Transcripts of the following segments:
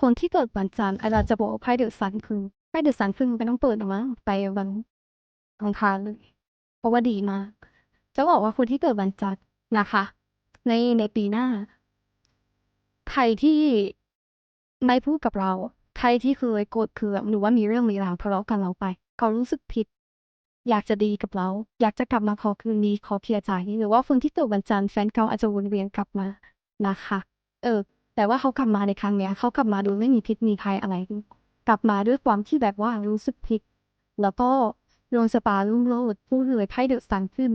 คนที่เกิดวันจันทร์อาจารย์จะบอกว่าไพ่เดอะซันคือไพ่เดอะซันคือไม่ต้องเปิดหรอกมั้งไปวันอังคารเลย เพราะว่าดีมาก จะบอกว่าคนที่เกิดวันจันทร์นะคะ ในในปีหน้าใครที่ไม่พูดกับเราใครที่เคยโกรธเคืองหรือว่ามีเรื่องมีราวทะเลาะกันเราไป เขารู้สึกผิด อยากจะดีกับเรา อยากจะกลับมาขอคืนดีขอเคลียร์ใจหรือว่าคนที่เกิดวันจันทร์แฟนเก่าอาจจะวนเวียนกลับมานะคะ เออ แต่ว่าเขากลับมาในครั้งเนี้ยเขากลับมาโดยไม่มีพิษมีภัยอะไร กลับมาด้วยความที่แบบว่ารู้สึกผิด แล้วก็ดวงชะตารุ่งโรจน์ผู้รวยไพ่เดอะซันขึ้น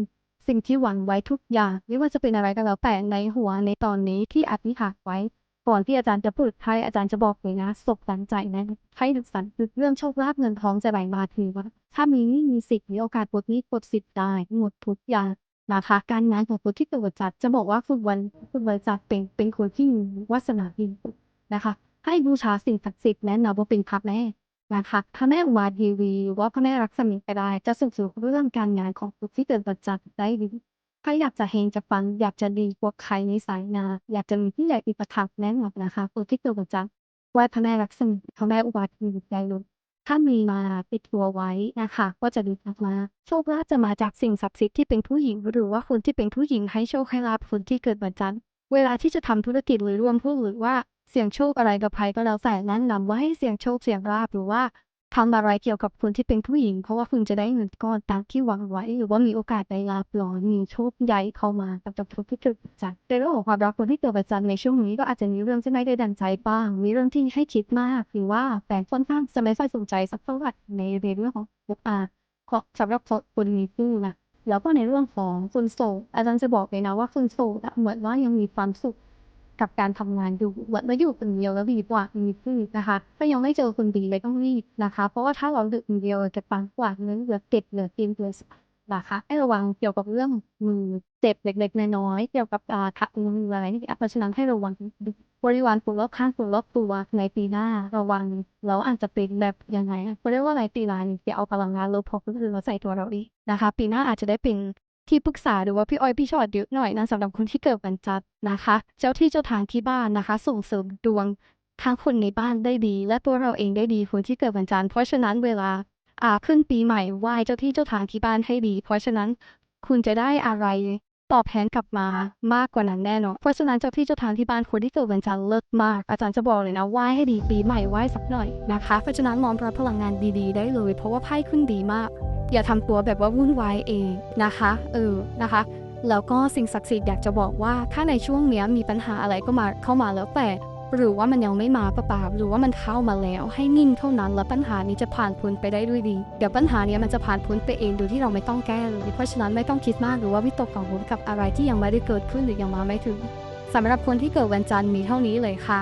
สิ่งที่หวังไว้ทุกอย่าง ไม่ว่าจะเป็นอะไรก็แล้วแต่ในหัวในตอนนี้ที่อธิษฐานไว้ ก่อนที่อาจารย์จะเปิดไพ่อาจารย์จะบอกเลยนะสบสันใจนะไพ่ดึกสันคือเรื่องโชคลาภเงินทองจะไหลมาถือว่า ถ้ามีนี้มีสิทธิ์มีโอกาสปลดนี้ปลดสิทธิ์ได้หมดทุกอย่าง นะคะ การงานของคนที่เกิดวันจันทร์จะบอกว่าฝึกวันฝึกวันจันทร์เป็นเป็นคนที่มีวาสนาดีนะคะ ให้บูชาสิ่งศักดิ์สิทธิ์แนะนำว่าเป็นพระแม่นะคะพระแม่อุมาทีวีหรือว่าพระแม่รักษมีก็ได้จะส่งเสริมเรื่องการงานของคนที่เกิดวันจันทร์ได้ดีถ้าอยากจะเฮงจะฟังอยากจะดีกว่าใครในสายงานอยากจะมีที่ใหญ่อุปถัมภ์แน่นอนนะคะคนที่เกิดวันจันทร์ไหว้พระแม่รักษมีพระแม่อุบาทีใจลุ ถ้ามีมาปิดตัวไว้นะคะ ก็จะดีมากๆโชคลาภจะมาจากสิ่งศักดิ์สิทธิ์ที่เป็นผู้หญิง หรือว่าคนที่เป็นผู้หญิงให้โชคให้ลาภคนที่เกิดวันจันทร์เวลาที่จะทำธุรกิจหรือร่วมผู้หรือว่าเสี่ยงโชคอะไรกับใครก็แล้วแต่แนะนำว่าให้เสี่ยงโชคเสี่ยงลาภหรือว่า ทำอะไรเกี่ยวกับคนที่เป็นผู้หญิง เพราะว่าคุณจะได้เงินก้อนตามที่หวังไว้ หรือว่ามีโอกาสได้ลาบลอยมีโชคใหญ่เข้ามากับกับคนที่เกิดจันทร์ในเรื่องของความรักคนที่เกิดวันจันทร์ในช่วงนี้ก็อาจจะมีเรื่องที่ไม่ได้ดังใจบ้าง มีเรื่องที่ให้คิดมาก หรือว่าแต่ค่อนข้างจะไม่ค่อยสนใจสักเท่าไหร่ในเรื่องของบุคคลสำหรับคนมีคู่นะแล้วก็ในเรื่องของคนโสดอาจารย์จะบอกเลยนะว่าคนโสดเหมือนว่ายังมีความสุข กับการทำงานอยู่เหมือนมาอยู่คนเดียวแล้วดีกว่ามีเพื่นนะคะถ้ายังไม่เจอคนดีเลยต้องรีบนะคะ เพราะว่าถ้าเราดึกคนเดียวจะปังกว่าเนื้อเหลือเก็ดเหลือกินเหลือนะคะให้ระวังเกี่ยวกับเรื่องมือเจ็บเล็กๆน้อยๆเกี่ยวกับอ่าทักมืออะไรนี่เพราะฉะนั้นให้ระวังบริวารคนรอบข้างคนรอบตัวในปีหน้าระวังแล้วอาจจะเป็นแบบยังไงเขาเรียกว่าอะไรปีลานจะเอาพลังงานลบพอก็คือเราใส่ตัวเราเองนะคะ ปีหน้าอาจจะได้เป็น ที่ปรึกษาหรือว่าพี่อ้อยพี่ชอดเยอะหน่อยนะสำหรับคนที่เกิดวันจันทร์นะคะ เจ้าที่เจ้าทางที่บ้านนะคะ ส่งเสริมดวงทั้งคนในบ้านได้ดี และตัวเราเองได้ดีคนที่เกิดวันจันทร์เพราะฉะนั้นเวลาอ่าขึ้นปีใหม่ไหว้เจ้าที่เจ้าทางที่บ้านให้ดี เพราะฉะนั้นคุณจะได้อะไรตอบแทนกลับมามากกว่านั้นแน่นอนเพราะฉะนั้นเจ้าที่เจ้าทางที่บ้านคนที่เกิดวันจันทร์เลิศมาก อาจารย์จะบอกเลยนะไหว้ให้ดีปีใหม่ไหว้สักหน่อยนะคะเพราะฉะนั้นน้อมรับพลังงานดีๆ ได้เลย เพราะว่าไพ่ขึ้นดีมาก อย่าทำตัวแบบว่าวุ่นวายเองนะคะ เออนะคะแล้วก็สิ่งศักดิ์สิทธิ์อยากจะบอกว่าถ้าในช่วงเนี้ยมีปัญหาอะไรก็มาเข้ามาแล้วแต่หรือว่ามันยังไม่มาเปล่าหรือว่ามันเข้ามาแล้วให้นิ่งเท่านั้น แล้วปัญหานี้จะผ่านพ้นไปได้ด้วยดีเดี๋ยวปัญหานี้มันจะผ่านพ้นไปเองโดยที่เราไม่ต้องแก้เลยเพราะฉะนั้นไม่ต้องคิดมากหรือว่าวิตกกังวลกับอะไรที่ยังไม่ได้เกิดขึ้นหรือยังมาไม่ถึงสำหรับคนที่เกิดวันจันทร์มีเท่านี้เลยค่ะ